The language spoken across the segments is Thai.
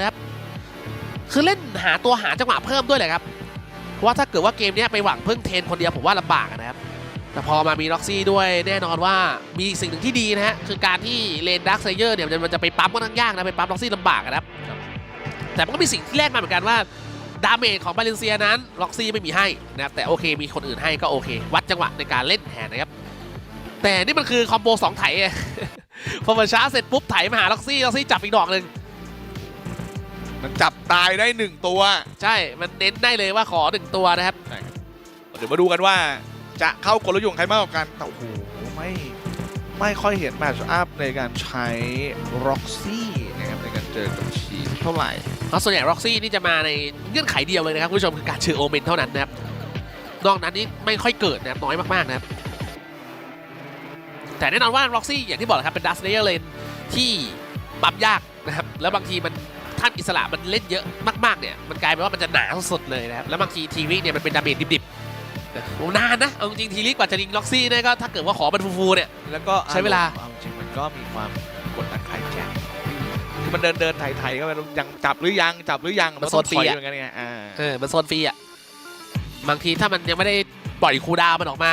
นะครับคือเล่นหาตัวหาจังหวะเพิ่มด้วยเลยครับเพราะว่าถ้าเกิดว่าเกมนี้ไปหวังพึ่งเทนคนเดียวผมว่าลำบากนะครับ แต่พอมามีล็อกซี่ด้วยแน่นอนว่ามีสิ่งหนึ่งที่ดีนะฮะคือการที่เลนดักไซเยอร์เนี่ยมันจะไปปั๊มก็ทั้งยากนะไปปั๊มล็อกซี่ลำบากนะครับ แต่มันก็มีสิ่งที่แลกมาเหมือนกันว่าดาเมจของบาเลนเซียนั้นล็อกซี่ไม่มีให้นะครับแต่โอเคมีคนอื่นให้ก็โอเค วัดจังหวะในการเล่นแทนนะครับแต่นี่มันคือคอมโบสองไถไงพอมาช้าเสร็จปุ๊บไถมาหาล็อกซี่ล็อกซี่จับอีกดอกหนึ่ง มันจับตายได้หนึ่งตัวใช่ มันเน้นได้เลยว่าขอหนึ่งตัวนะครับ เดี๋ยวมาดูกันว่าจะเข้ากลยุทธ์ของใครมากกว่ากันแต่โอ้โหไม่ไม่ค่อยเห็นแมตช์อัพในการใช้ร็อกซี่นะครับในการเจอกับชีฟเท่าไหร่เพราะส่วนใหญ่ร็อกซี่นี่จะมาในเงื่อนไขเดียวเลยนะครับคุณผู้ชมคือการเชื่อโอเมนเท่านั้นนะครับนอกนั้นนี่ไม่ค่อยเกิดนะครับน้อยมากๆนะครับแต่แน่นอนว่าร็อกซี่อย่างที่บอกแหละครับเป็นดัสเนอร์เลนที่ปรับยากนะครับแล้วบางทีมัน ท่านอิสระมันเล่นเยอะมากๆเนี่ยมันกลายเป็นว่ามันจะหนาสุดๆเลยนะครับแล้วบางทีทีวิเนี่ยมันเป็นดาเมจดิบๆโอ้นานนะเอาจริงๆทีวิกว่าจะยิงล็อกซี่เนี่ยก็ถ้าเกิดว่าขอมันฟูๆเนี่ย แล้วก็ใช้เวลา อจริงมันก็มีความกดดันใครแจ็คคือมันเดินเดินไถ่ๆก็ไปยังจับหรือยังจับหรือยังมันโซนฟรีต้องถอยอะเหมือนกันไงอ่าเออมันโซนฟรีอะบางทีถ้ามันยังไม่ได้ปล่อยคูลดาวน์มันออกมา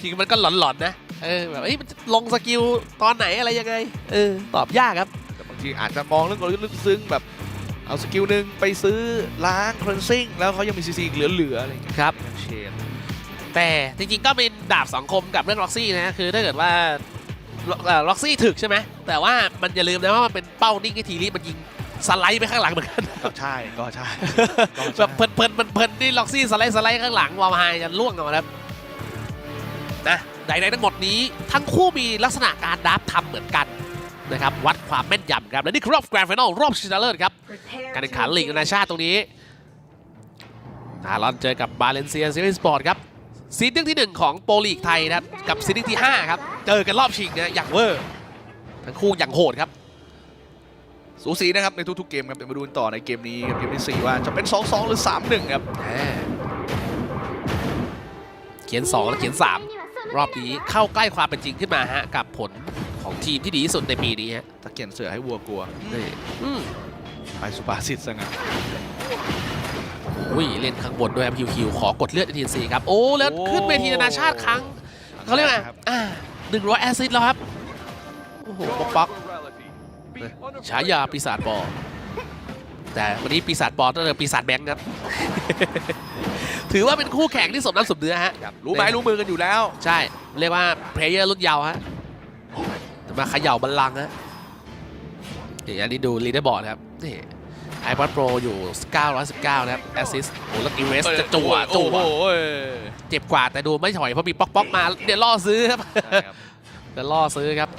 ทีมันก็หลอนๆนะเออแบบเอ้ยมันจะลงสกิลตอนไหนอะไรยังไงเออตอบยากครับ แต่บางทีอาจจะมองเรื่องกลยุทธ์ลึกซึ้งแบบ เอาสกิลหนึ่งไปซื้อล้างคลนซิ่งแล้วเขายังมีซีซีเหลือๆอะไรอย่างเงี้ยครับเชนแต่จริงๆก็เป็นดาบสองคมกับเรื่องล็อกซี่นะคือถ้าเกิดว่าล็อกซี่ถึกใช่ไหมแต่ว่ามันอย่าลืมนะว่ามันเป็นเป้านิ่งให้ทีรีบมันยิงสไลด์ไปข้างหลังเหมือนกันก็ใช่ก็ใช่ก็ใช่แบบเพลินๆเพลินๆนี่ล็อกซี่สไลด์สไลด์ข้างหลังวาวไฮจะล่วงออกมาครับนะใดๆทั้งหมดนี้ทั้งคู่มีลักษณะการดับทำเหมือนกัน นะครับวัดความแม่นยำครับและนี่คือรอบแกรนด์ฟิแนลรอบชิงชนะเลิศครับการแข่งขันลีกนานาชาติตรงนี้ทารอนเจอกับบาเลนเซียซีรีส์สปอร์ตครับซีดที่ 1 ของโปรลีกไทยนะครับกับซีดที่ 5 ครับ เจอกันรอบชิงนะอย่างเวอร์ ทั้งคู่อย่างโหดครับ สูสีนะครับในทุกๆเกมครับเดี๋ยวมาดูกันต่อในเกมนี้ครับเกมที่สี่ว่าจะเป็น 2-2 หรือ 3-1 ครับเขียน 2 และเขียน 3 รอบนี้เข้าใกล้ความเป็นจริงขึ้นมาฮะกับผล ของทีมที่ดีที่สุดในปีนี้ฮะตะเกียนเสือให้วัวกลัวนี่อืมไปสุภาษิตซะงั้นอุ้ยเล่นข้างบนด้วยครับคิวคิวขอกดเลือดทีซีครับ โอ้ แล้วขึ้นเวทีนานาชาติครั้งเขาเรียกว่าครับอ่าหนึ่งร้อยแอซิดแล้วครับ โอ้โหป๊อกป๊อกฉายาปีศาจบอแต่วันนี้ปีศาจบอต้องเจอปีศาจแบงค์ครับ ถือว่าเป็นคู่แข่งที่สมน้ำสมเนื้อฮะครับรู้ไหมรู้มือกันอยู่แล้ว ใช่ เรียกว่าเพลเยอร์รุ่นเยาว์ฮะจะ มาเขย่าบัลลังก์ฮะนี่อันนี้ดูลีดเดอร์บอร์ดครับนี่ไอ p อ d Pro อยู่ 919 นะครับ แอสซิสโอ้แล้วอีเวสจะจั่วจั่วโอ้โหเจ็บกว่าแต่ดูไม่ถอยเพราะมีป๊อกป๊อกมาเดี๋ยวล่อซื้อครับใช่ครับเดี๋ยวล่อซื้อครับ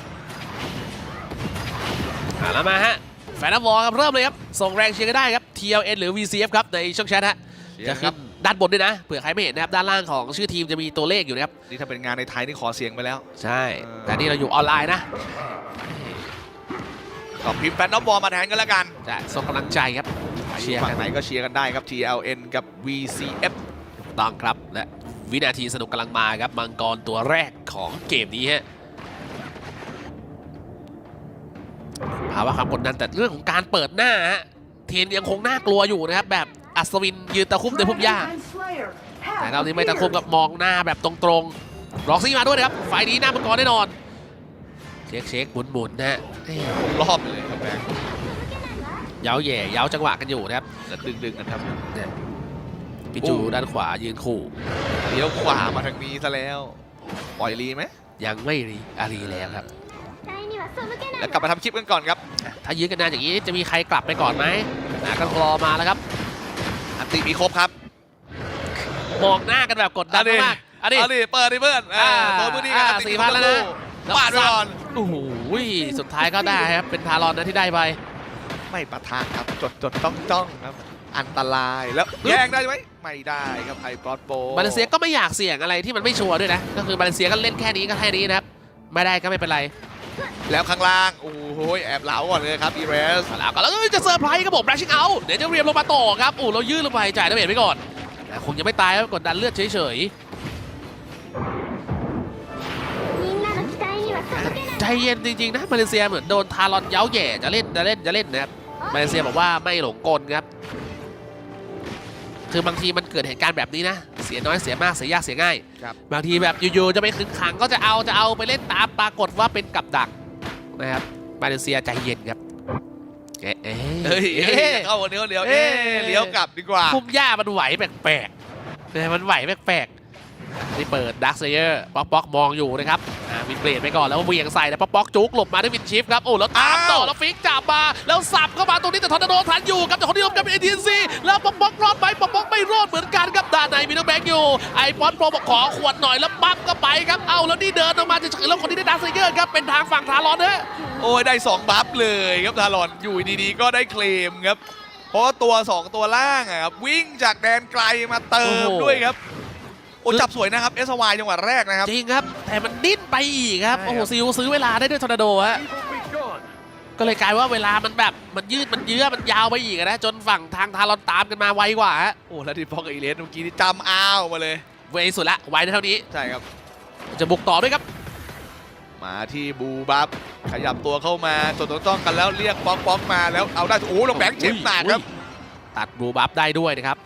อ่าแล้วมาฮะ แฟนบอลครับเริ่มเลยครับ ส่งแรงเชียร์ก็ได้ครับ TLN หรือ VCF ครับ ในช่องแชทฮะจะคขึ้รันบ ด้านบนด้วยนะเผื่อใครไม่เห็นนะครับด้านล่างของชื่อทีมจะมีตัวเลขอยู่นะครับนี่ถ้าเป็นงานในไทยนี่ขอเสียงไปแล้ว ใช่เออแต่นี่เราอยู่ออนไลน์นะก็พิมพ์แฟนน้องบอลมาแทนกันแล้วกันจะส่งกำลังใจครับเชียร์ฝั่กังนไหนก็เชียร์กันได้ครับ TLN กับ VCF ต้องครับและวินาทีสนุกกำลังมาครับมังกรตัวแรกของเกมนี้ฮะภาวะความกดดันแต่เรื่องของการเปิดหน้าฮะเทนยังคงน่ากลัวอยู่นะครับแบบ อัศวินยืนตะคุ่มในพุ่มหญ้าแต่เรานี่ไม่ตะคุ่มกับมองหน้าแบบตรงๆล็อกซี่มาด้วยนะครับไฟนี้หน้ามังกรแน่นอน เช็คเช็คหมุนหมุนๆนะฮะเอ้ยผมรอบไปเลยครับแบงค์เย้าแหย่เย้าจังหวะกันอยู่นะครับแล้วดึงๆกันครับพี่จูด้านขวายืนคู่เลี้ยวขวามาทางนี้ซะแล้ว ปล่อยรีไหมยังไม่รีอารีแล้วครับแล้วกลับมาทำคลิปกันก่อนครับ ถ้ายื้อกันนานอย่างนี้จะมีใครกลับไปก่อนไหมนะก็รอมาแล้วครับ อันติมีครบครับมองหน้ากันแบบกดดันเอาดิมากๆอันนี้เอาดิเปิดดิเพื่อนอ่าโดนพื้นที่กันอ่าอัติสี่พันแล้วนะปาดไปก่อนโอ้โหสุดท้ายก็ได้ครับ เป็นทารอนนะที่ได้ไป ไม่ปะทะครับ จดจดต้องจ้องครับ อันตรายแล้วแย่งได้ไหมไม่ได้ครับไฮปลอตโปบาเลนเซียก็ไม่อยากเสี่ยงอะไรที่มันไม่ชัวร์ด้วยนะ ก็คือบาเลนเซียก็เล่นแค่นี้ก็แค่นี้นะครับ ไม่ได้ก็ไม่เป็นไร แล้วข้างล่าง โอ้โหแอบเหลาก่อนเลยครับอีเรสแล้วก็แล้วเอ้ยจะเซอร์ไพรส์ครับผมแบรชิ่งเอาเดี๋ยวจะเรียมลงมาต่อครับโอ้เรายืดลงไปจ่ายดาเมจไปก่อนแต่คงยังไม่ตายครับกดดันเลือดเฉยๆใจเย็นจริงๆนะมาเลเซียเหมือนโดนทารอนเย้าแหย่จะเล่นจะเล่นจะเล่นนะครับมาเลเซียบอกว่าไม่หลงกลครับคือบางทีมันเกิดเหตุการณ์แบบนี้นะ เสียน้อยเสียมากเสียยากเสียง่ายครับบางทีแบบอยู่ๆจะไปขึงขังก็จะเอาจะเอาไปเล่นตามปรากฏว่าเป็นกับดักนะครับมาเลเซียใจเย็นครับเอ๊ะเอ๊ะเฮ้ยเอ๊เฮ้ยะเข้าเลี้ยวเลี้ยวเอ๊ะเอ๊ะ เลี้ยวกลับดีกว่าพุ่มหญ้ามันไหวแปลกๆนะมันไหวแปลกๆนี่เปิดดักเซเยอร์ป๊อกป๊อกมองอยู่นะครับอ่าวินเบรดไปก่อนแล้วเวียงใส่แล้วป๊อกป๊อกจุกหลบมาด้วยวินชิฟครับโอ้แล้วตามต่ออ้าวแล้วฟิกจับมาแล้วสับเข้ามาตรงนี้แต่ทอร์นาโดทันอยู่ครับแต่คนที่ลงกันเป็นเอทีซีแล้วป๊อกป๊อกรอดไหมป๊อกป๊อกไม่ บงค์อยู่ไอปอนโปรบอกขอขวดหน่อยแล้วปั๊บก็ไปครับเอาแล้วนี่เดินออกมาจะเฉยแล้วคนที่ได้ดักเซเยอร์ครับเป็นทางฝั่งทารอนเนอะโอ้ยได้สองบัฟเลยครับทารอนอยู่ดีๆก็ได้เคลมครับเพราะว่าตัว 2 ตัวล่างอะครับวิ่งจากแดนไกลมาเติมด้วยครับโอ้จับสวยนะครับเอสวายจังหวะแรกนะครับจริงครับ แต่มันดิ้นไปอีกครับใช่ครับโอ้โหซิลซื้อเวลาได้ด้วยทอร์นาโดฮะ ก็เลยกลายว่าเวลามันแบบมันยืดมันเยื้อมันยาวไปอีกอะนะจนฝั่งทางทารอนตามกันมาไวกว่าฮะโอ้แล้วดีฟอกกับอีเลสเมื่อกี้นี่จำอ้าวมาเลยเวสุดละไวในเท่านี้ใช่ครับ จะบุกต่อด้วยครับ มาที่บูบับขยับตัวเข้ามาจดจ้องๆกันแล้วเรียกป๊อกป๊อกมาแล้วเอาได้โอ้ลงแบงค์เจ็บหนักครับ ตัดบลูบัฟได้ด้วยนะครับ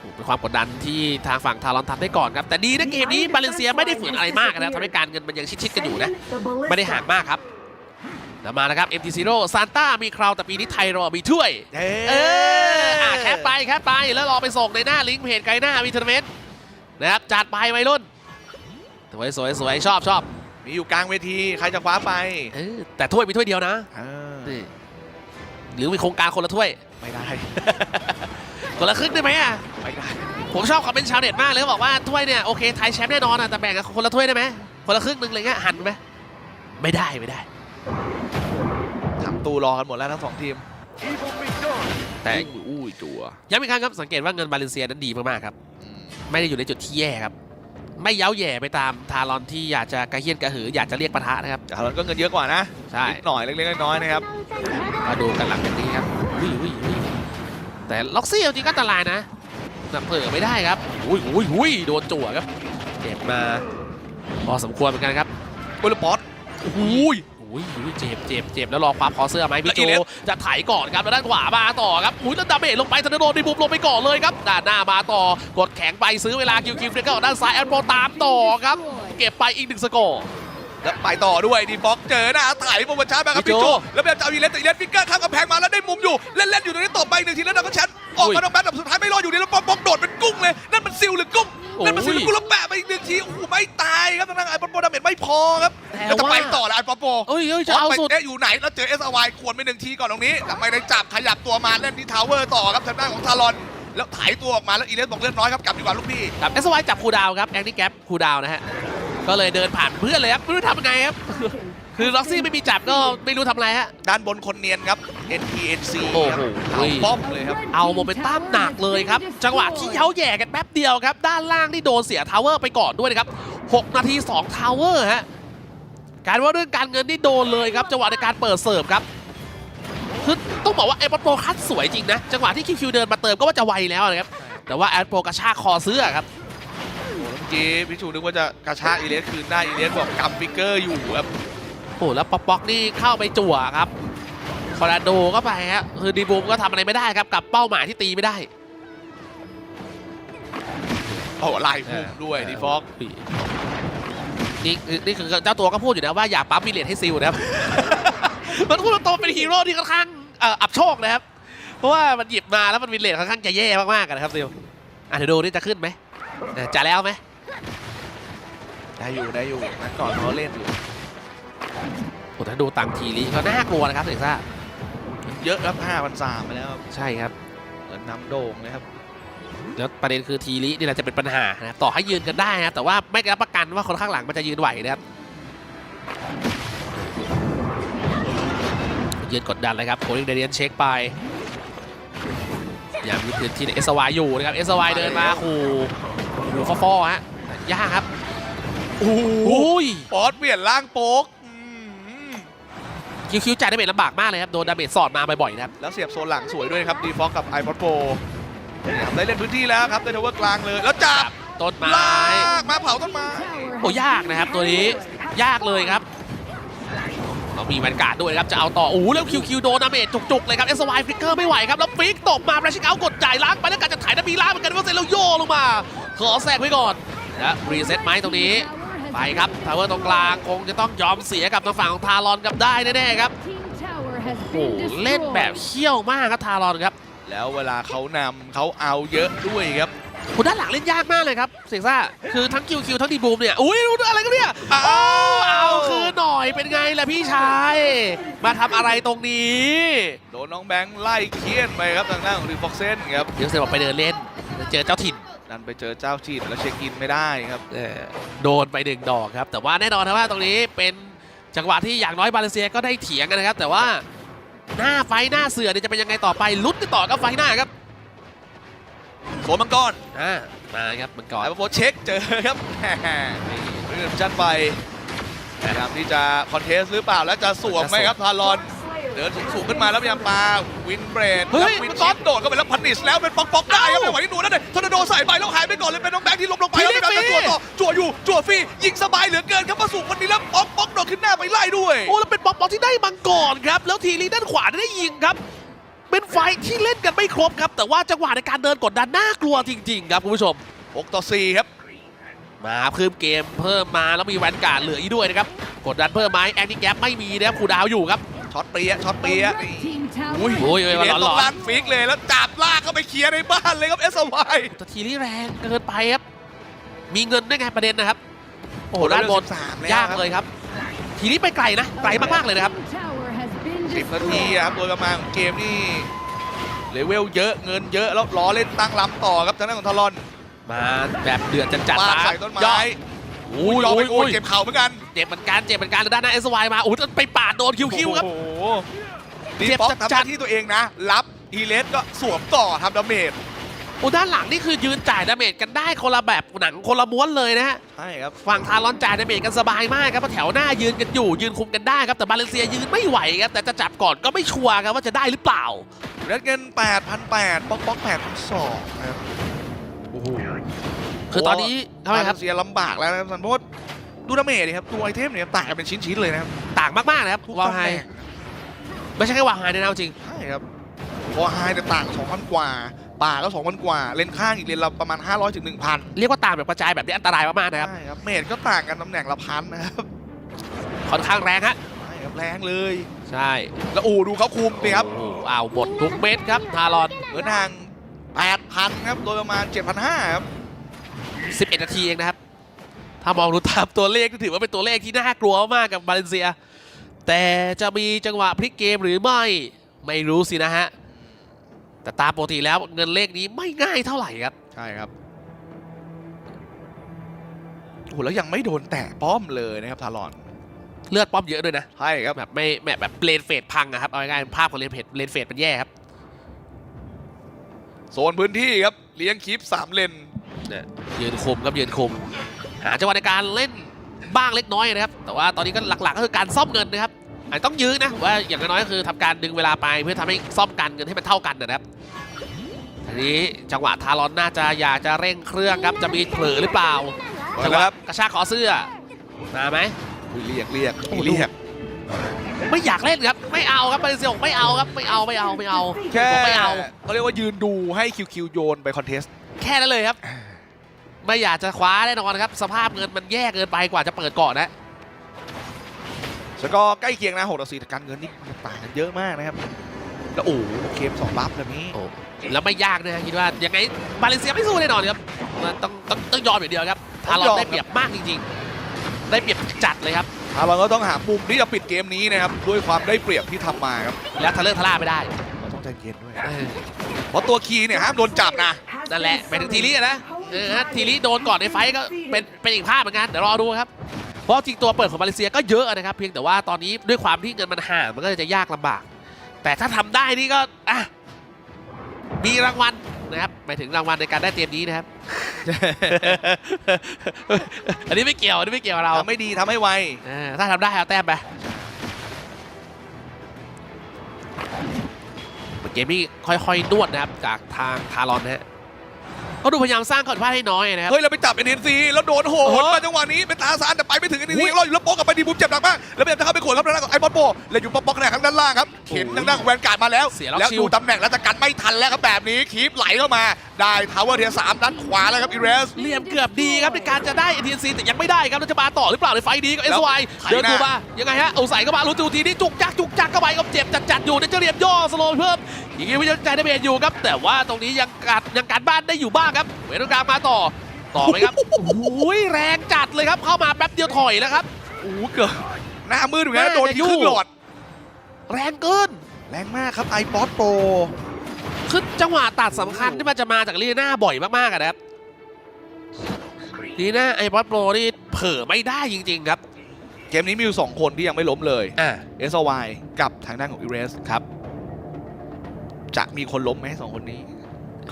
โอ้เป็นความกดดันที่ทางฝั่งทารอนทำได้ก่อนครับ แต่ดีนะเกมนี้บาเลนเซียไม่ได้ฝืนอะไรมากนะทำให้การเงินมันยังชิดๆกันอยู่นะไม่ได้ห่างมากครับ แล้วมานะครับ MT0 ซานต้ามีคราวแต่ปีนี้ไทยรอมีถ้วย เอ้เอออะแคปไปแคปไปแล้วรอไปส่งในหน้าลิงก์เพจไกลหน้ามีทัวร์นาเมนต์นะครับจัดไปวัยรุ่นสวยสวยสวยชอบชอบมีอยู่กลางเวที ใครจะคว้าไปเออแต่ถ้วยมีถ้วยเดียวนะเออนี่หรือมีโครงการคนละถ้วย ไม่ได้ คนละครึ่งได้ไหมอะ ไม่ได้ ผมชอบคอมเมนต์ชาวเน็ตมากเลยเขาบอกว่าถ้วยเนี่ยโอเคไทยแชมป์แน่นอนอะแต่แบ่งกันคนละถ้วยได้ไหมคนละครึ่งหนึ่งอะไรเงี้ยหันไหมไม่ได้ไม่ได้ ทำตูรอกันหมดแล้วทั้งสองทีม แต่อุ้ยจัวย้ำอีกครั้งครับสังเกตว่าเงินบาเลนเซียนั้นดีมากๆครับอืมไม่ได้อยู่ในจุดที่แย่ครับ ไม่เย้าแย่ไปตามทารอนที่อยากจะกระเฮี้ยนกระหืออยากจะเรียกปะทะนะครับแต่เราก็เงินเยอะกว่านะใช่นิดหน่อยเล็กๆน้อยๆนะครับมาดูกันหลังจากนี้ครับอุ้ยอุ้ยอุ้ยแต่ล็อกซี่เอาจริงก็อันตรายนะแต่เผลอไม่ได้ครับอุ้ยอุ้ยอุ้ยโดนจั่วครับเจ็บมาพอสมควรเหมือนกันครับโอ้ยแล้วป๊อตอุ้ย อุ้ยอุ้ยเจ็บเจ็บเจ็บแล้วรอความคอเสื้อไหมพี่แล้วโจอีเลสจะไถก่อนครับแล้วด้านขวามาต่อครับอุ้ยแล้วดาเมจลงไปธนโดนดีบุบลงไปก่อนเลยครับด้านหน้ามาต่อกดแข็งไปซื้อเวลาคิวคิวเฟรกเกอร์ด้านซ้ายแอนโปรตามต่อครับ เก็บไปอีกหนึ่งสกอร์แล้วไปต่อด้วยดีฟอกเจอหน้าถ่ายโปรโมชั่นมาครับพี่พี่โจโจแล้วพยายามจะเอาอีเลสแต่อีเลสฟิกเกอร์ข้ามกำแพงมาแล้วได้มุมอยู่เล่นๆอยู่ตรงนี้ตบไปหนึ่งทีแล้วดับเบิลแชนออกอุ้ยมาตรงแบทแบบสุดท้ายไม่รอดอยู่ดีแล้วป๊อกป๊อกโดดเป็นกุ้งเลยนั่นมันซิลหรือกุ้ง นั่นมันซิลหรือกุ้งแล้วแปะไปอีกหนึ่งทีโอ้โหไม่ตายครับทางด้านไอ้ปอปโปดาเมจไม่พอครับแล้วจะไปต่อแล้วไอ้ปอปโปเอ้ยเอ้ยจะเอาสุดเอ๊ะอยู่ไหนแล้วเจอเอสวายขวนไปหนึ่งทีก่อนตรงนี้แต่ไม่ได้จับขยับตัวมาเล่นที่ทาวเวอร์ต่อครับทางด้านของทารอนแล้วถ่ายตัวออกมาแล้วอีเลสบอกเลือดน้อยครับกลับดีกว่าลูกพี่ครับเอสวจับคูลดาวน์ครับแองนี่แกปคูลดาวน์นะฮะก็เลยเดินผ่านเพื่อนเลยครับไม่รู้ทำยังไงครับ คือล็อกซี่ไม่มีจับก็ไม่รู้ทำอะไรฮะ ด้านบนคนเนียนครับ NPNC โอ้ครับโหเอาป้อมเลยครับ เอาโมเมนตัมหนักเลยครับ จังหวะที่เย้าแย่กันแป๊บเดียวครับ ด้านล่างที่โดนเสียทาวเวอร์ไปก่อนด้วยนะครับ 6 นาที 2 ทาวเวอร์ฮะกลารว่าเรื่องการเงินนี่โดนเลยครับ จังหวะในการเปิดเสิร์ฟครับคือต้องบอกว่าแอปโปรคัดสวยจริงนะ จังหวะที่คิวคิวเดินมาเติมก็ว่าจะไวแล้วนะครับแต่ว่าแอปโปรกระชากคอเสื้อครับโอ้เมื่อกี้พี่ชูนึกว่าจะกระชากอีเลสคืนได้อีเลสบอกกำฟิกเกอร์อยู่ครับ โอ้แล้วป๊อกป๊อกนี่เข้าไปจั่วครับคอร์ราโดก็ไปฮะคือดีบูมก็ทำอะไรไม่ได้ครับกับเป้าหมายที่ตีไม่ได้โอ้ไล่พุ่งด้วยดีฟอกนี่นี่นี่คือเจ้าตัวก็พูดอยู่นะว่าอย่าปั๊มมิเลตให้ซิลนะครับมันพูดตรงๆเป็นฮีโร่ที่ค่อนข้างเอ่ออับโชคนะครับ เพราะว่ามันหยิบมาแล้วมันมิเลตค่อนข้างจะแย่มากๆอะนะครับซิลอะเดี๋ยวดูนี่จะขึ้นไหมเออจะแล้วไหมได้อยู่ได้อยู่นั้นก่อนเขาเล่นอยู่โอ้ ถ้าดูตังทีลีก็น่ากลัวนะครับเด็กซ่าเยอะครับ5 0 0ไปแล้วครับใช่ครับเงินนำโด่งเลยครับแล้วประเด็นคือทีลีนี่แหละจะเป็นปัญหานะครับต่อให้ยืนกันได้นะแต่ว่าไม่รับประกันว่าคนข้างหลังมันจะยืนไหวนะครับยืนกดดันเลยครับโคลิงเดเรียนเช็คไปยังมีพื้นที่ในเอสวายอยู่นะครับเอสวายเดินมาขู่ขู่ฟอๆฮะยากครับโอ้อุ้ยปอดเปลี่ยนร่างโป๊กอืม คิวคิวจ่ายดาเมจลำบากมากเลยครับ โดนดาเมจสอดมาบ่อยๆนะครับ แล้วเสียบโซนหลังสวยด้วยครับดีฟอกกับไอพอดโปนี่ครับได้เล่นพื้นที่แล้วครับได้ทาวเวอร์กลางเลย แล้วจับต้นไม้ลากมาเผาต้นไม้โอ้ยากนะครับตัวนี้ยากเลยครับเอามีแวนการ์ดด้วยครับ จะเอาต่อโอ้โหแล้วคิวคิวโดนดาเมจจุกๆเลยครับเอสวายฟลิกเกอร์ไม่ไหวครับ แล้วฟิกตบมาแรชิกเอากดจ่ายล้างไปแล้วการจะถ่ายนาบีล้างเหมือนกันว่าเซนแล้วโยกลงมา ขอแทรกไว้ก่อนและรีเซ็ตไหมตรงนี้ ไปครับทาวเวอร์ตรงกลางคงจะต้องยอมเสียกับทางฝั่งของทารอนกับได้แน่ๆครับโอ้โหเล่นแบบเขี้ยวมากครับทารอนครับ แล้วเวลาเขานำเขาเอาเยอะด้วยครับคุณด้านหลังเล่นยากมากเลยครับเสียซ่าคือทั้งคิวคิวทั้งดีบูมเนี่ยอุ้ยรู้อะไรกันเนี่ยอ้าวโอ้เอาคืนหน่อยเป็นไงล่ะพี่ชาย มาทำอะไรตรงนี้ โดนน้องแบงค์ไล่เคี่ยนไปครับทางด้านของรีฟ็อกเซนครับเดี๋ยวเสร็จบอกไปเดินเล่นเจอเจ้าถิ่น ดันไปเจอเจ้าจีนแล้วเช็คอินไม่ได้ครับเออโดนไปหนึ่งดอกครับ แต่ว่าแน่นอนนะว่าตรงนี้เป็นจังหวะที่อย่างน้อยบาเลเซียก็ได้เถียงกันนะครับ แต่ว่าหน้าไฟหน้าเสือเนี่ยจะเป็นยังไงต่อไปลุ้นกันต่อกับไฟหน้าครับโซนมังกรอ่ามาครับมันก่อนไอ้โฟเช็คเจอครับนี่เรื่องชั้นไปนะครับที่จะคอนเทสหรือเปล่าแล้วจะสวมไหมครับทารอน เดินสูงๆขึ้นมาแล้วพยายามปาวินเบรดเฮ้ยวินมังกชิรปโดดเข้าไปแล้วพันนิชแล้วเป็นป๊อกป๊อกๆได้ครับเอ้าไม่ไหวที่หนูนั่นเลยทอร์นาโดใส่ไปแล้วหายไปก่อนเลยเป็นน้องแบงค์ที่ล้มลงไปทีแล้วนี้มีการจะฟรีจั่วต่อจั่วอยู่จั่วฟรียิงสบายเหลือเกินครับมาสูงวันนี้แล้วป๊อกป๊อกโดดขึ้นหน้าไปไล่ด้วยโอ้แล้วเป็นบล็อกบอลที่ได้มังกรครับแล้วทีลีด้านขวาได้ยิงครับ เป็นไฟที่เล่นกันไม่ครบครับ แต่ว่าจังหวะในการเดินกดดันน่ากลัวจริง ๆ ครับคุณผู้ชม6ต่อ4ครับมาเพิ่มเกมเพิ่มมาแล้วมีแวนการ์ดเหลืออีกด้วยนะครับกดดันเพิ่มไหมแอนดี้แกปไม่มีนะครับครูดาวอยู่ครับ ช็อตเปียะช็อตเปียะนี่อุ้ยโอ้ยทีโอ้ยเดียวหลต้ออนงลั่นฟิกเลยแล้วจับลากเข้าไปเคลียร์ในบ้านเลยครับเอสวายๆแต่ทีนี้แรงเกินไปครับ มีเงินด้วยไงประเด็นนะครับ โอ้โหด้านบนสามแล้วยากเลยครับ ทีนี้ไปไกลนะ ไกลมากๆเลยนะครับ สิบนาทีอะครับโดยประมาณของเกมนี่เลเวลเยอะเงินเยอะแล้วล้อเล่นตั้งลำต่อครับทางด้านของทารอนมาแบบเดือดจัดๆปานะใส่ต้นย่อไม้อุ้ยยอมไปอุ้ยโอ้อุ้ยยเจ็บเข่าเหมือนกัน เจ็บเหมือนกันเจ็บเหมือนกันแล้วด้านหน้าเอสวายมาอุ้ยไปปาดโดนคิวคิวครับ โอ้โหดีเจ็บป๊อกจัดทำหน้าที่ตัวเองนะ รับอีเลสก็สวมต่อทำดาเมจโอ้ด้านหลังนี่คือยืนจ่ายดาเมจกันได้คนละแบบหนังคนละม้วนเลยนะฮะใช่ครับฝั่งทารอนจ่ายดาเมจกันสบายมากครับเพราะแถวหน้ายืนกันอยู่ ยืนคุมกันได้ครับแต่บาเลนเซียยืนไม่ไหวครับแต่จะจับก่อนก็ไม่ชัวร์ครับว่าจะได้หรือเปล่าเรดเงิน8,800ป๊อกป๊อก8,200นะครับโอ้โหคือตอนนี้ทำไมครับเสียลำบากแล้วนะครับท่านเพราะว่า ดูดาเมจดิครับตัวไอเทมเนี่ยต่างกันเป็นชิ้นๆเลยนะครับต่างมากๆนะครับทุกวาตำไฮแหน่งไม่ใช่แค่วาไฮนะเอาจริงใช่ครับพอไฮเนี่ยต่าง2,000กว่าป่าก็2,000กว่า เลนข้างอีกเลนละประมาณ 500ถึง1,000 เรียกว่าต่างแบบกระจายแบบนี้อันตรายมากๆนะครับใช่ครับเมจก็ต่างกันตำแหน่งละพันนะครับค่อนข้างแรงฮะใช่ครับแรงเลย ใช่แล้วโอ้ดูเขาคุมสิครับโอ้โหเอาหมดทุกเม็ดครับทารอนเหมือนทาง8,000ครับโดยประมาณ7,500ครับ11 นาทีเองนะครับ ถ้ามองดูตามตัวเลขก็ถือว่าเป็นตัวเลขที่น่ากลัวมากกับบาเลนเซีย แต่จะมีจังหวะพลิกเกมหรือไม่ไม่รู้สินะฮะ แต่ตามปกติแล้วเงินเลขนี้ไม่ง่ายเท่าไหร่ครับ ใช่ครับโอ้โหแล้วยังไม่โดนแตะป้อมเลยนะครับทารอน เลือดป้อมเยอะด้วยนะใช่ครับ แบบไม่แบบแบบเลนเฟดพังอะครับเอาง่ายๆภาพของเลนเฟดเลนเฟดมันแย่ครับโซนพื้นที่ครับ เลี้ยงคลิป3เลนเนี่ยยืนคุมครับยืนคุม หาจังหวะในการเล่นบ้างเล็กน้อยนะครับ แต่ว่าตอนนี้ก็หลักๆก็คือการซ่อมเงินนะครับอาจจะต้องยื้อนะว่าอย่างน้อยๆก็คือทำการดึงเวลาไปเพื่อทำให้ซ่อมการเงินให้มันเท่ากันนะครับทีนี้จังหวะทารอนน่าจะอยากจะเร่งเครื่องครับจะมีเผลอหรือเปล่ามาจังหแล้ววะครับกระชากคอเสื้อมาไหมอุ๊ยเรียกเรียกโอ้โหเรียกไม่อยากเล่นครับไม่เอาครับมาเลเซียบอกไม่เอาครับไม่เอาไม่เอาไม่เอาแค่บอกไม่เอาเขาเรียกว่ายืนดูให้คิวคิวโยนไปคอนเทสต์แค่นั้นเลยครับ ไม่อยากจะคว้าแน่นอนครับ สภาพเงินมันแย่เกินไปกว่าจะเปิดก่อนนะแล้วก็ใกล้เคียงนะหกต่อสี่แต่การเงินนี่ต่างกันเยอะมากนะครับ แล้วโอ้โหเกมสองบัฟแบบนี้โอ้แล้วไม่ยากนะคิดว่ายังไงมาเลเซียไม่สู้แน่นอนครับมันต้องต้องต้องยอมอย่างเดียวครับทารอนได้เปรียบมากจริงๆ ได้เปรียบจัดเลยครับอะเราก็ต้องหามุมที่จะปิดเกมนี้นะครับด้วยความได้เปรียบที่ทำมาครับแล้วทะเลอร์ทะล่าไม่ได้เราต้องใจเย็นด้วยเออเพราะตัวคีย์เนี่ยห้ามโดนจับนะนั่นแหละไปถึงทีลี่นะ เออฮะทีลี่โดนก่อนในไฟท์ก็เป็นเป็นอีกภาพเหมือนกันเดี๋ยวรอดูครับ เพราะจริงตัวเปิดของมาเลเซียก็เยอะนะครับ เพียงแต่ว่าตอนนี้ด้วยความที่เงินมันห่างมันก็จะยากลำบาก แต่ถ้าทำได้นี่ก็อะมีรางวัลนะครับหมายถึงรางวัลในการได้เตรียมนี้นะครับ อันนี้ไม่เกี่ยวอันนี้ไม่เกี่ยวกับเราทำไม่ดีทำให้ไวเออถ้าทำได้เอาแต้มไปเกมนี้ค่อยๆนวดนะครับจากทางทารอนนะฮะ เขาดูพยายามสร้างความผิดพลาดให้น้อยนะครับ เฮ้ยเราไปจับเอ็นซีแล้วโดนโหเอนอมาจังหวะนี้เป็นตาซานแต่ไปไม่ถึงเอ็นอุ้ซียรออยู่แล้วโป๊กกลับไปดีบุมเจ็บหนักมากแล้วพยายามจะเข้าไปขวนครับทางด้านของไอ้บอลโปแล้วอยู่ป๊อกๆในข้างด้านล่างครับเข็นทางด้านของแวนการ์ดมาแล้ว เสียล็อกแล้วชิลดูตำแหน่งแล้วจะกันไม่ทันแล้วครับแบบนี้คีบไหลเข้ามาได้ทาวเวอร์เทียสามด้านขวาแล้วครับอีเรส เหลี่ยมเกือบดีครับในการจะได้ NTC แต่ยังไม่ได้ครับแล้วจะมาต่อหรือเปล่าในไฟล์ดีกับ แล้ว SY ไถเดินหน้าดูมายังไงฮะเอาใส่เข้ามาลุ้นดูทีนี้จุกจักจุกจักเข้าไปก็เจ็บจัดจัดๆอยู่เดี๋ยวจะเรียมย่อสโลว์เพิ่มอีกทีวิจารณ์ได้เบนอยู่ครับแต่ว่าตรงนี้ยังการยังการบ้านได้อยู่บ้างครับเวทตรงกลางมาต่อ ต่อไหมครับโอ้ยแรงจัดเลยครับ เข้ามาแป๊บเดียวถอยแล้วครับโอ้โหเกือบหน้ามืดเหมือนกันน่าโดนจะที่ครึ่งยู่หลอด แรงเกิน แรงมากครับไอปอดโปรคือจังหวะตัดสำคัญที่มันจะมาจากลีน่าบ่อยมากๆอะนะครับลีน่าไอ้บอสโปรนี่เผลอไม่ได้จริง ๆ ครับ เกมนี้มีอยู่สองคนที่ยังไม่ล้มเลยอ่าเอสวกับทางด้านของอีเรสครับ จะมีคนล้มไหมสองคนนี้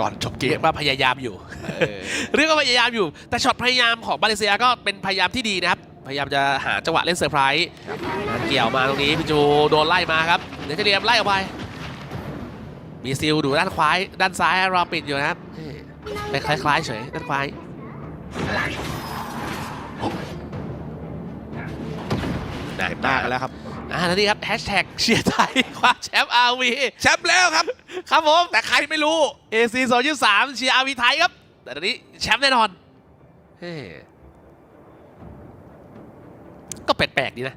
ก่อนจบเกเรียมกว่าพยายามอยู่เออเรียกว่าพยายามอยู่ แต่ช็อตพยายามของมาเลเซียก็เป็นพยายามที่ดีนะครับ พยายามจะหาจังหวะเล่นเซอร์ไพรส์เกี่ยวมาตรงนี้พี่จูโดนไล่มาครับเดี๋ยวจะเรียมไล่ออกไป มีซิลดูด้านขวาด้านซ้ายรอปิดอยู่นะครับเอ้ยไปคล้ายๆเฉยด้านขวา ได้เจ็บหน้ากันแล้วครับอ่าแล้วนี่ครับแฮชแท็กเชียร์ไทยคว้าแชมป์อาวีแชมป์แล้วครับ ครับผม แต่ใครไม่รู้ AC 2.3เชียร์อาวีไทยครับ แต่ตอนนี้แชมป์แน่นอนเฮ้ก็แปลกๆดีนะ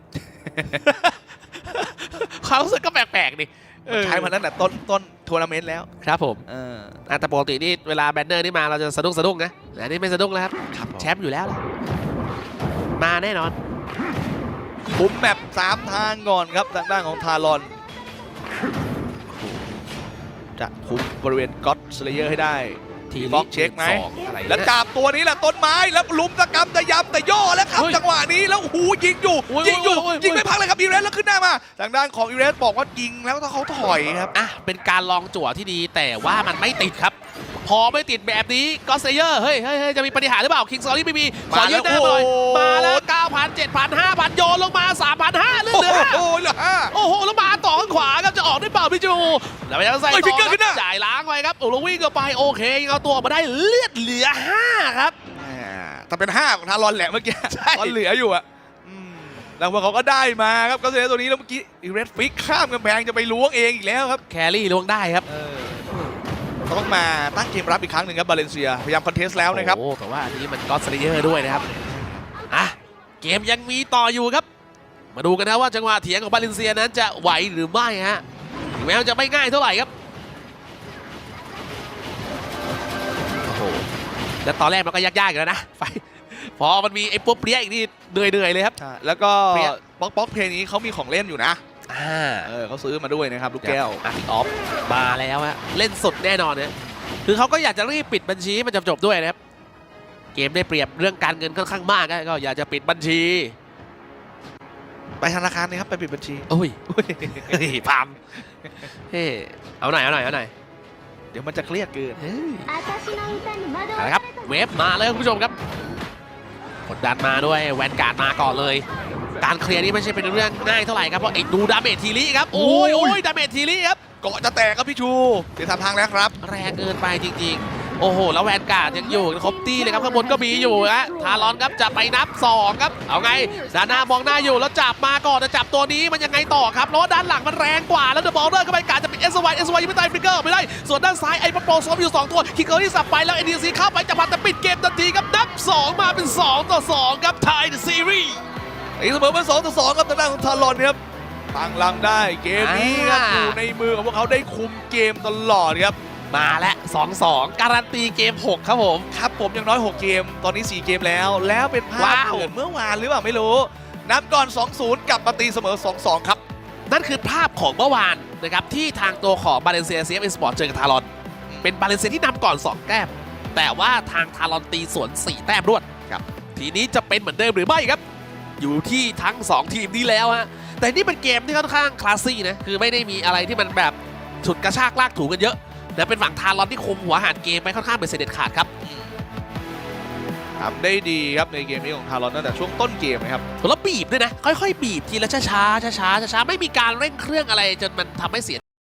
ความรู้สึกก็แปลกๆดิเออใช้มาตั้งแต่ต้นต้นทัวร์นาเมนต์แล้วครับผมเอออะแต่ปกตินี่เวลาแบนเนอร์นี่มาเราจะสะดุ้งสะดุ้งนะแต่อันนี่ไม่สะดุ้งแล้วครับครับแชมป์อยู่แล้วล่ะมาแน่นอน คุมแมปสามทางก่อนครับทางด้านของทารอน จะคุมบริเวณก็อตสเลเยอร์ให้ได้ ทีบล็อกเช็คไหม สองอะไรแล้วจับตัวนี้แหละต้นไม้แล้วลุมตะกำตะยำแต่ย่อแล้วครับ เฮ้ยจังหวะนี้แล้วโอ้โหยิงอยู่โอ้ยยิงอยู่โอ้ยโอ้ย ยิงไม่พักเลยครับอีเรสแล้วขึ้นหน้ามาทางด้านของอีเรสบอกว่ายิงแล้วถ้าเขาถอยครับ อะเป็นการลองจั่วที่ดีแต่ว่ามันไม่ติดครับ พอไม่ติดแบบนี้ก็เซเยอร์เฮ้ยเฮ้ยเฮ้ยจะมีปฏิหารย์หรือเปล่าคิงซอรี่ไม่มีขอมายืแล้ดวหน้าหน่อยโอ้โหมาแล้ว9,000 7,000 5,000 โยนลงมา 3,500เลือโอ้ดเหลือห้าโหเหลือห้าโอ้โหแล้วมาต่อข้างขวาครับจะออกได้เปล่าพี่จูแล้วไปยังใส่เฮ้ยต่ฟิกเกอร์อขึ้นหน้าจ่ายล้างไปครับโอ้โหแล้ววิ่งเข้าไปโอเคยังเอาตัวออกมาได้เลือดเหลือ 5 ครับอ่าแต่เป็นห้าของทารอนแหละเมื่อกี้ใช่ตอนเหลืออยู่อะอืมแล้วพวกเขาก็ได้มาครับก็เซตัวนี้แล้วเมื่อกี้อีเรสฟิกข้ามกำแพงจะไปล้วงเองอีกแล้วครับแครี่ลวงได้ครับ ต้องมาตั้งเกมรับอีกครั้งหนึ่งครับบาเลนเซียพยายามคอนเทสต์แล้วนะครับโอ้แต่ว่าอันนี้มันก็สเลเยอร์ด้วยนะครับอะเกมยังมีต่ออยู่ครับ มาดูกันนะว่าจังหวะเถียงของบาเลนเซียนั้นจะไหวหรือไม่ฮะถึงแม้ว่าจะไม่ง่ายเท่าไหร่ครับโอ้โหแล้วตอนแรกมันก็ยากๆอยู่แล้วนะไฟพอมันมีไอ้ปุ๊บเปรี้ยอีกนี่เหนื่อยๆเลยครับแล้วก็เปรี้ยป๊อกป๊อกเพลงนี้เขามีของเล่นอยู่นะ อ่าเออเขาซื้อมาด้วยนะครับลูกแก้วอะออฟมาแล้วฮะเล่นสดแน่นอนเนี่ยคือเขาก็อยากจะรีบปิดบัญชีมันจะจบด้วยนะครับเกมได้เปรียบเรื่องการเงินค่อนข้างมากก็อยากจะปิดบัญชี ไปธนาคารเลยครับไปปิดบัญชีโอ้ยพามเฮ้เอาหน่อยเอาหน่อยเอาหน่อยเดี๋ยวมันจะเครียดเกินนะครับ เวฟมาเลยคุณผู้ชมครับกดดันมาด้วยแวนการ์ดมาก่อนเลย การเคลียร์นี่ไม่ใช่เป็นเรื่องง่ายเท่าไหร่ครับเพราะไอ้ดูดาเมจทีรีครับโอ้ยโอ้โอ้ยยดาเมจทีรีครับเกาะจะแตกครับพี่ชูเดี๋ยวทำทางแล้วครับ แรงเกินไปจริงๆ โอ้โห แล้วแวนการ์ดยังอยู่ครบตี้เลยครับข้างบนก็มีอยู่ฮะทารอนครับจะไปนับ 2 ครับ เอาไงด้านหน้ามองหน้าอยู่แล้วจับมาก่อนจะจับตัวนี้มันยังไงต่อครับแล้วด้านหลังมันแรงกว่าแล้วเดอะบอลเดอร์ก็ไปการจะเป็นเอสวายเอสวายยังไม่ตายฟริกเกอร์ไม่ได้ ส่วนด้านซ้ายไอ้ปะโปรซ้อมอยู่ 2 ตัวคิกเกอร์ที่สับไปแล้วเอ็นดีซีเข้าไปจับพันแต่ปิดเกมทันทีครับนับ 2 มาเป็น 2 ต่อ 2 ครับไทยซีรีส์ ตีเสมอเป็นสองต่อสองครับทางด้านของทารอนครับตั้งลำได้เกมนี้ครับอ่าอยู่ในมือของพวกเขาได้คุมเกมตลอดครับมาแล้ว2-2 การันตีเกม 6 ครับผม ครับผมอย่างน้อย 6 เกม ตอนนี้ 4 เกมแล้ว แล้วเป็นภาพว้าวเหมือนเมื่อวานหรือเปล่าไม่รู้นับก่อน 2-0 กลับมาตีเสมอ 2-2 ครับ นั่นคือภาพของเมื่อวานนะครับที่ทางตัวของบาเลนเซีย CF Sport เจอกับทารอน เป็นบาเลนเซียที่นำก่อน 2 แต้มแต่ว่าทางทารอนตีสวน 4 แต้มรวดครับ ทีนี้จะเป็นเหมือนเดิมหรือไม่ครับ อยู่ที่ทั้ง 2 ทีมนี้แล้วฮะแต่นี่เป็นเกมที่ค่อนข้างคลาสซี่นะคือไม่ได้มีอะไรที่มันแบบฉุดกระชากลากถูกันเยอะแต่เป็นฝั่งทารอนที่คุมหัวหารเกมไปค่อนข้างเป็นเสด็จขาดครับทำได้ดีครับในเกมนี้ของทารอนตั้งแต่ช่วงต้นเกมนะครับแล้วบีบด้วยนะ ค่อยๆ บีบทีละช้าๆช้าๆช้าๆไม่มีการเร่งเครื่องอะไรจนมันทำให้เสีย